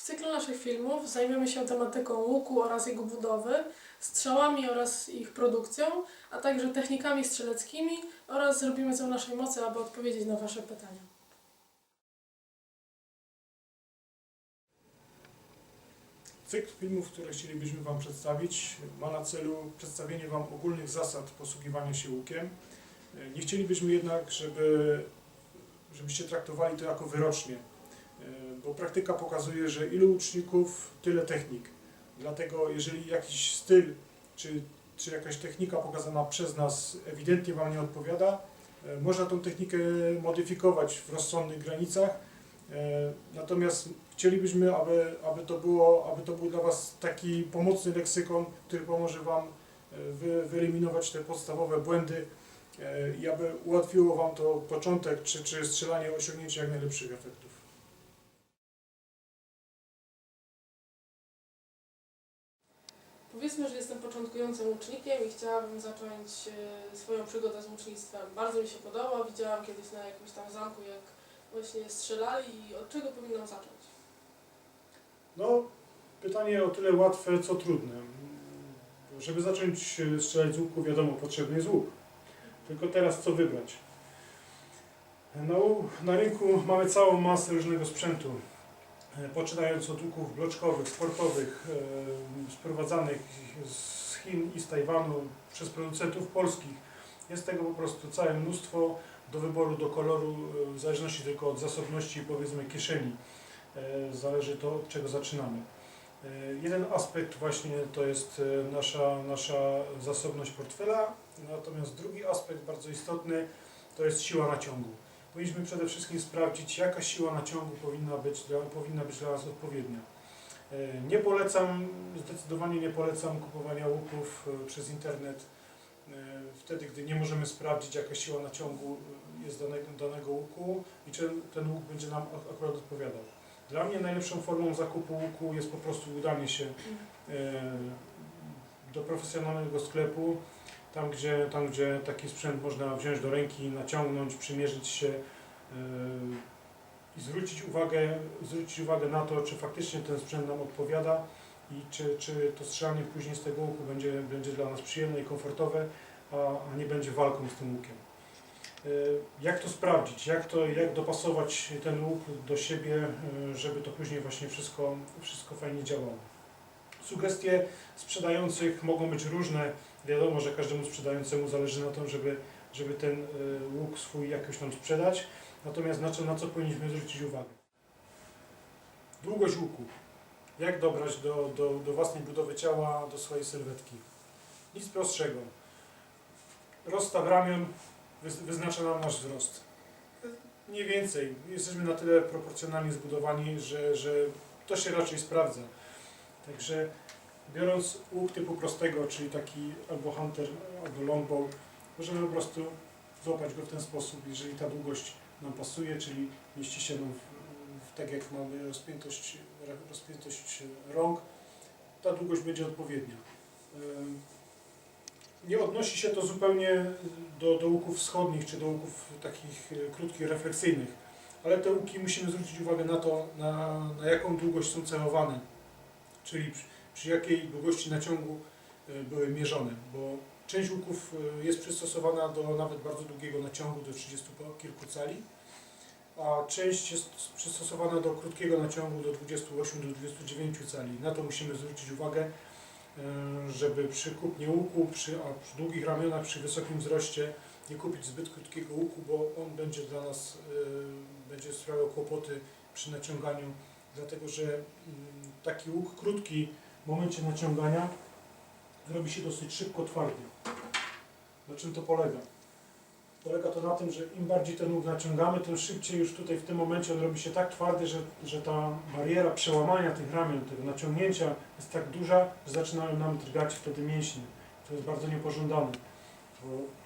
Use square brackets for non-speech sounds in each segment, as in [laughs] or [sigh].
W cyklu naszych filmów zajmiemy się tematyką łuku oraz jego budowy, strzałami oraz ich produkcją, a także technikami strzeleckimi oraz zrobimy co w naszej mocy, aby odpowiedzieć na Wasze pytania. Cykl filmów, które chcielibyśmy Wam przedstawić, ma na celu przedstawienie Wam ogólnych zasad posługiwania się łukiem. Nie chcielibyśmy jednak, żeby, żebyście traktowali to jako wyrocznie, bo praktyka pokazuje, że ilu łuczników, tyle technik. Dlatego jeżeli jakiś styl czy, czy jakaś technika pokazana przez nas ewidentnie Wam nie odpowiada, e, można tą technikę modyfikować w rozsądnych granicach. E, Natomiast chcielibyśmy, aby, aby, to było, aby to był dla Was taki pomocny leksykon, który pomoże Wam e, wy, wyeliminować te podstawowe błędy i aby ułatwiło Wam to początek czy, czy strzelanie osiągnięcia jak najlepszych efektów. Powiedzmy, że jestem początkującym łucznikiem i chciałabym zacząć e, swoją przygodę z łucznictwem. Bardzo mi się podoba, widziałam kiedyś na jakimś tam zamku, jak właśnie strzelali i od czego powinnam zacząć? No, pytanie o tyle łatwe, co trudne. Żeby zacząć e, strzelać z łuku, wiadomo, potrzebny jest łuk. Tylko teraz co wybrać? Łu- na rynku mamy całą masę różnego sprzętu. E, Poczynając od łuków bloczkowych, sportowych, e, sprowadzanych z Chin i z Tajwanu przez producentów polskich. Jest tego po prostu całe mnóstwo do wyboru, do koloru, e, w zależności tylko od zasobności powiedzmy kieszeni. Zależy to od czego zaczynamy. Jeden aspekt właśnie to jest nasza, nasza zasobność portfela, natomiast drugi aspekt bardzo istotny to jest siła naciągu. Powinniśmy przede wszystkim sprawdzić, jaka siła naciągu powinna być dla, powinna być dla nas odpowiednia. E, Nie polecam, zdecydowanie nie polecam kupowania łuków e, przez internet e, wtedy, gdy nie możemy sprawdzić, jaka siła naciągu jest danego, danego łuku i czy ten łuk będzie nam ak- akurat odpowiadał. Dla mnie najlepszą formą zakupu łuku jest po prostu udanie się e, do profesjonalnego sklepu, tam gdzie, tam gdzie taki sprzęt można wziąć do ręki, naciągnąć, przymierzyć się e, i zwrócić uwagę, zwrócić uwagę na to, czy faktycznie ten sprzęt nam odpowiada i czy, czy to strzelanie później z tego łuku będzie, będzie dla nas przyjemne i komfortowe, a, a nie będzie walką z tym łukiem. E, Jak to sprawdzić? Jak, to, jak dopasować ten łuk do siebie, e, żeby to później właśnie wszystko, wszystko fajnie działało? Sugestie sprzedających mogą być różne. Wiadomo, że każdemu sprzedającemu zależy na tym, żeby, żeby ten e, łuk swój jakoś nam sprzedać. Natomiast na co, na co powinniśmy zwrócić uwagę? Długość łuku. Jak dobrać do, do, do własnej budowy ciała, do swojej sylwetki? Nic prostszego. Rozstaw ramion wyz- wyznacza nam nasz wzrost. Mniej więcej. Jesteśmy na tyle proporcjonalnie zbudowani, że, że to się raczej sprawdza. Także biorąc łuk typu prostego, czyli taki albo hunter, albo longbow, możemy po prostu złapać go w ten sposób, jeżeli ta długość nam pasuje, czyli mieści się nam w, w, tak jak mamy rozpiętość, rozpiętość rąk, ta długość będzie odpowiednia. Nie odnosi się to zupełnie do, do łuków wschodnich czy do łuków takich e, krótkich, refleksyjnych, ale te łuki musimy zwrócić uwagę na to, na, na jaką długość są celowane, czyli przy, przy jakiej długości naciągu e, były mierzone, bo część łuków e, jest przystosowana do nawet bardzo długiego naciągu, do 30 po kilku cali, a część jest przystosowana do krótkiego naciągu do 28 do 29 cali. Na to musimy zwrócić uwagę, e, żeby przy kupnie łuku, przy, a przy długich ramionach, przy wysokim wzroście nie kupić zbyt krótkiego łuku, bo on będzie dla nas, będzie sprawiał kłopoty przy naciąganiu, dlatego że mm, taki łuk krótki w momencie naciągania robi się dosyć szybko twardy. Na czym to polega? Polega to na tym, że im bardziej ten łuk naciągamy, tym szybciej już tutaj w tym momencie on robi się tak twardy, że, że ta bariera przełamania tych ramion, tego naciągnięcia jest tak duża, że zaczynają nam drgać wtedy mięśnie. To jest bardzo niepożądane.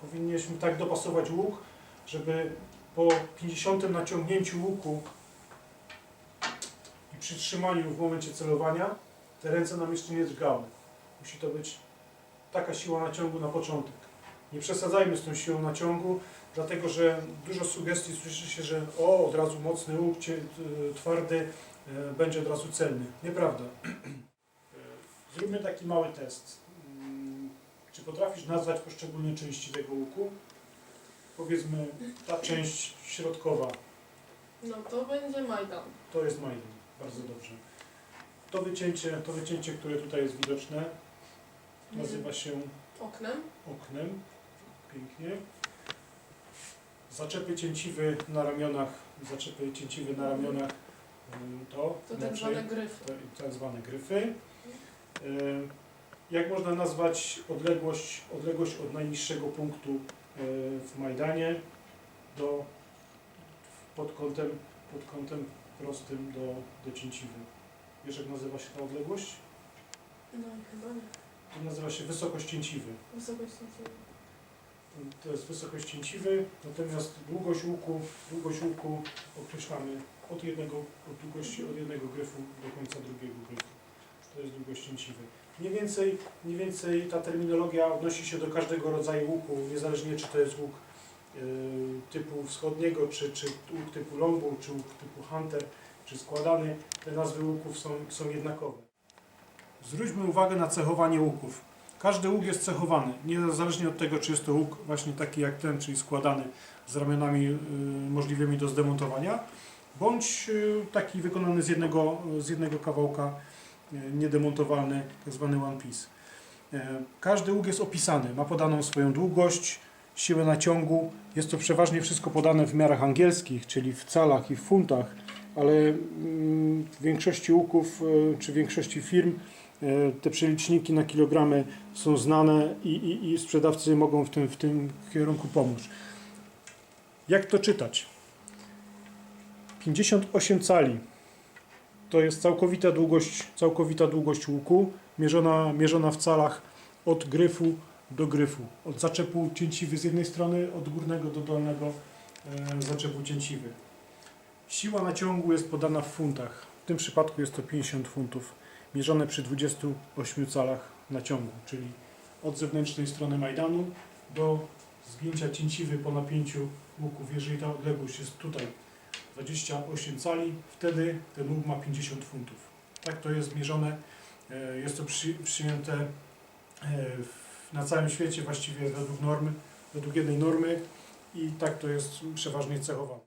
Powinniśmy tak dopasować łuk, żeby po 50 naciągnięciu łuku i przytrzymaniu w momencie celowania te ręce nam jeszcze nie drgały. Musi to być taka siła naciągu na początek. Nie przesadzajmy z tą siłą naciągu, dlatego że dużo sugestii słyszy się, że o, od razu mocny łuk, t- twardy, e, będzie od razu celny. Nieprawda. E, Zróbmy taki mały test. Mm, Czy potrafisz nazwać poszczególne części tego łuku? Powiedzmy, ta część środkowa No to będzie Majdan. to jest Majdan. Bardzo dobrze. To wycięcie, to wycięcie, które tutaj jest widoczne, nazywa się Oknem. oknem. Pięknie. Zaczepy cięciwy na ramionach, zaczepy cięciwy na ramionach ym, to, To tak inaczej, zwane gryfy. to tak zwane gryfy. Ym, Jak można nazwać odległość, odległość od najniższego punktu y, w Majdanie do pod kątem, pod kątem prostym do, do cięciwy? Wiesz jak nazywa się ta odległość? No i chyba nie. To nazywa się wysokość cięciwy. Wysokość cięciwy. To jest wysokość cięciwy, natomiast długość łuku, długość łuku określamy od jednego, od długości od jednego gryfu do końca drugiego gryfu. To jest długość cięciwy. Mniej więcej, mniej więcej ta terminologia odnosi się do każdego rodzaju łuku, niezależnie czy to jest łuk typu wschodniego, czy, czy łuk typu longbow, czy łuk typu hunter, czy składany. Te nazwy łuków są, są jednakowe. Zwróćmy uwagę na cechowanie łuków. Każdy łuk jest cechowany, niezależnie od tego, czy jest to łuk właśnie taki jak ten, czyli składany z ramionami y, możliwymi do zdemontowania, bądź y, taki wykonany z jednego, z jednego kawałka, y, niedemontowalny, tak zwany one piece. Y, Każdy łuk jest opisany, ma podaną swoją długość, siłę naciągu. Jest to przeważnie wszystko podane w miarach angielskich, czyli w calach i w funtach, ale mm, w większości łuków y, czy w większości firm y, te przeliczniki na kilogramy są znane i, i, i sprzedawcy mogą w tym, w tym kierunku pomóc. Jak to czytać? 58 cali to jest całkowita długość, całkowita długość łuku, mierzona, mierzona w calach od gryfu do gryfu. Od zaczepu cięciwy z jednej strony, od górnego do dolnego e, zaczepu cięciwy. Siła naciągu jest podana w funtach. W tym przypadku jest to 50 funtów, mierzone przy 28 calach naciągu, czyli od zewnętrznej strony Majdanu do zgięcia cięciwy po napięciu łuków. Jeżeli ta odległość jest tutaj 28 cali, wtedy ten łuk ma 50 funtów. Tak to jest mierzone. E, Jest to przy, przyjęte e, w- na całym świecie właściwie według normy, według jednej normy i tak to jest przeważnie cechowane.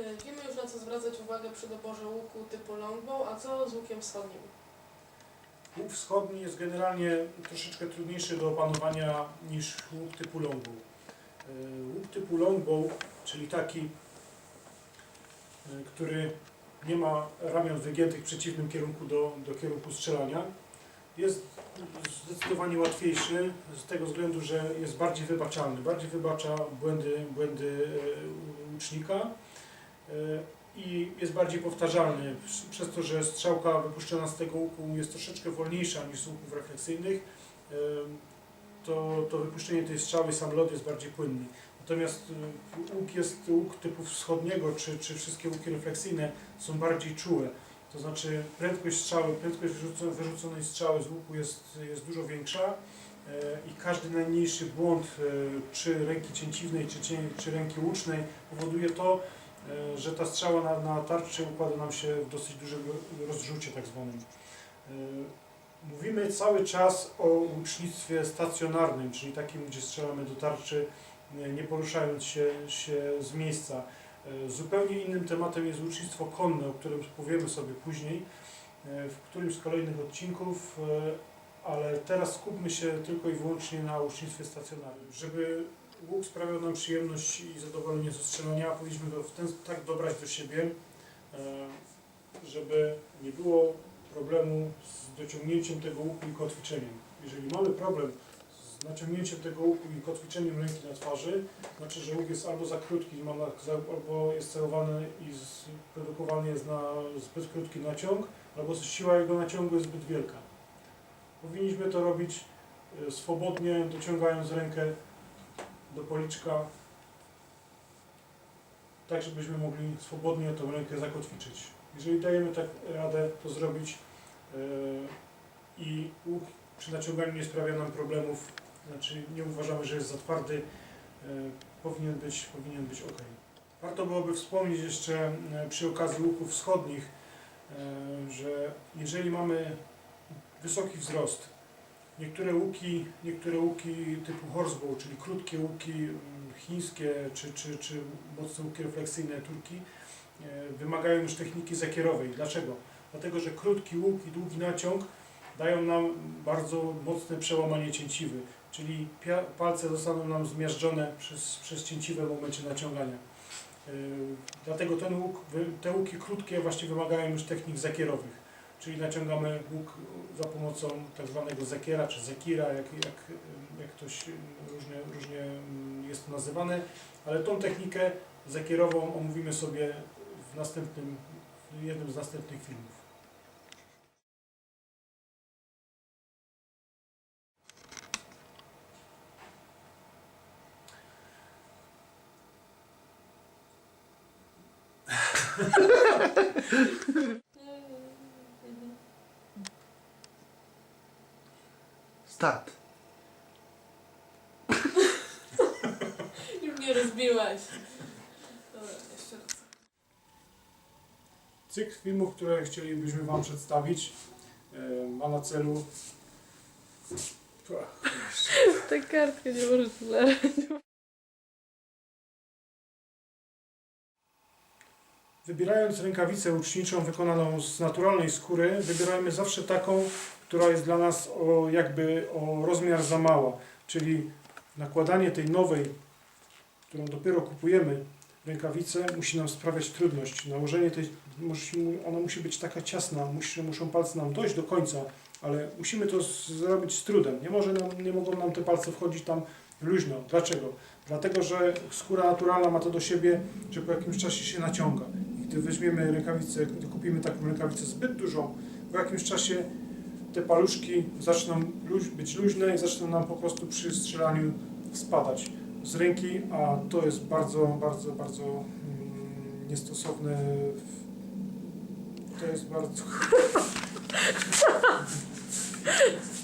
Y, Wiemy już na co zwracać uwagę przy doborze łuku typu longbow, a co z łukiem wschodnim? Łuk wschodni jest generalnie troszeczkę trudniejszy do opanowania niż łuk typu longbow. E, Łuk typu longbow, czyli taki, e, który nie ma ramion wygiętych w przeciwnym kierunku do, do kierunku strzelania, jest zdecydowanie łatwiejszy z tego względu, że jest bardziej wybaczalny. Bardziej wybacza błędy, błędy e, łucznika e, i jest bardziej powtarzalny. Przez- to, że strzałka wypuszczona z tego łuku jest troszeczkę wolniejsza niż z łuków refleksyjnych, em, to, to wypuszczenie tej strzały, sam lot jest bardziej płynny. Natomiast łuk jest łuk typu wschodniego, czy, czy wszystkie łuki refleksyjne są bardziej czułe. To znaczy prędkość strzały, prędkość wyrzuco- wyrzuconej strzały z łuku jest, jest dużo większa e, i każdy najmniejszy błąd, e, czy ręki cięciwnej, czy, cię, czy ręki łucznej powoduje to, e, że ta strzała na, na tarczy układa nam się w dosyć dużym rozrzucie tak zwanym. E, Mówimy cały czas o łucznictwie stacjonarnym, czyli takim, gdzie strzelamy do tarczy, e, nie poruszając się, się z miejsca. E, Zupełnie innym tematem jest łucznictwo konne, o którym powiemy sobie później e, w którymś z kolejnych odcinków, e, ale teraz skupmy się tylko i wyłącznie na łucznictwie stacjonarnym. Żeby łuk sprawiał nam przyjemność i zadowolenie ze strzelania, powinniśmy go w ten tak dobrać do siebie, żeby nie było problemu z dociągnięciem tego łuku i kotwiczeniem. Jeżeli mamy problem naciągnięciem tego łuku i kotwiczeniem ręki na twarzy, znaczy, że łuk jest albo za krótki, ma na, albo jest celowany i produkowany jest na zbyt krótki naciąg, albo siła jego naciągu jest zbyt wielka. Powinniśmy to robić e, swobodnie, dociągając rękę do policzka, tak żebyśmy mogli swobodnie tą rękę zakotwiczyć. Jeżeli dajemy tak radę to zrobić e, i łuk przy naciąganiu nie sprawia nam problemów, znaczy nie uważamy, że jest za twardy, e, powinien być, powinien być ok. Warto byłoby wspomnieć jeszcze e, przy okazji łuków wschodnich, e, że jeżeli mamy wysoki wzrost, niektóre łuki, niektóre łuki typu horsebow, czyli krótkie łuki mm, chińskie czy, czy, czy mocne łuki refleksyjne turki, wymagają już techniki zakierowej. Dlaczego? Dlatego, że krótki łuk i długi naciąg dają nam bardzo mocne przełamanie cięciwy, czyli palce zostaną nam zmiażdżone przez, przez cięciwe w momencie naciągania. Yy, Dlatego ten łuk, te łuki krótkie właśnie wymagają już technik zakierowych, czyli naciągamy łuk za pomocą tak zwanego zakiera czy zakira, jak, jak, jak ktoś różnie, różnie mm, jest to nazywane, ale tą technikę zakierową omówimy sobie w następnym, w jednym z następnych filmów. Start. I mnie rozbiłaś. Dobra, jeszcze raz. Cykl filmów, które chcielibyśmy Wam przedstawić, e, ma na celu. Ach, Tę kartkę nie możesz znaleźć. Wybierając rękawicę łuczniczą wykonaną z naturalnej skóry, wybierajmy zawsze taką, która jest dla nas o, jakby o rozmiar za mała. Czyli nakładanie tej nowej, którą dopiero kupujemy, rękawicę musi nam sprawiać trudność. Nałożenie tej, musi, ona musi być taka ciasna, muszą palce nam dojść do końca, ale musimy to zrobić z trudem. Nie, może nam, nie mogą nam te palce wchodzić tam luźno. Dlaczego? Dlatego, że skóra naturalna ma to do siebie, że po jakimś czasie się naciąga. Gdy weźmiemy rękawicę, gdy kupimy taką rękawicę zbyt dużą, po jakimś czasie te paluszki zaczną być luźne i zaczną nam po prostu przy strzelaniu spadać z ręki, a to jest bardzo, bardzo, bardzo mm, niestosowne. w- To jest bardzo. [laughs]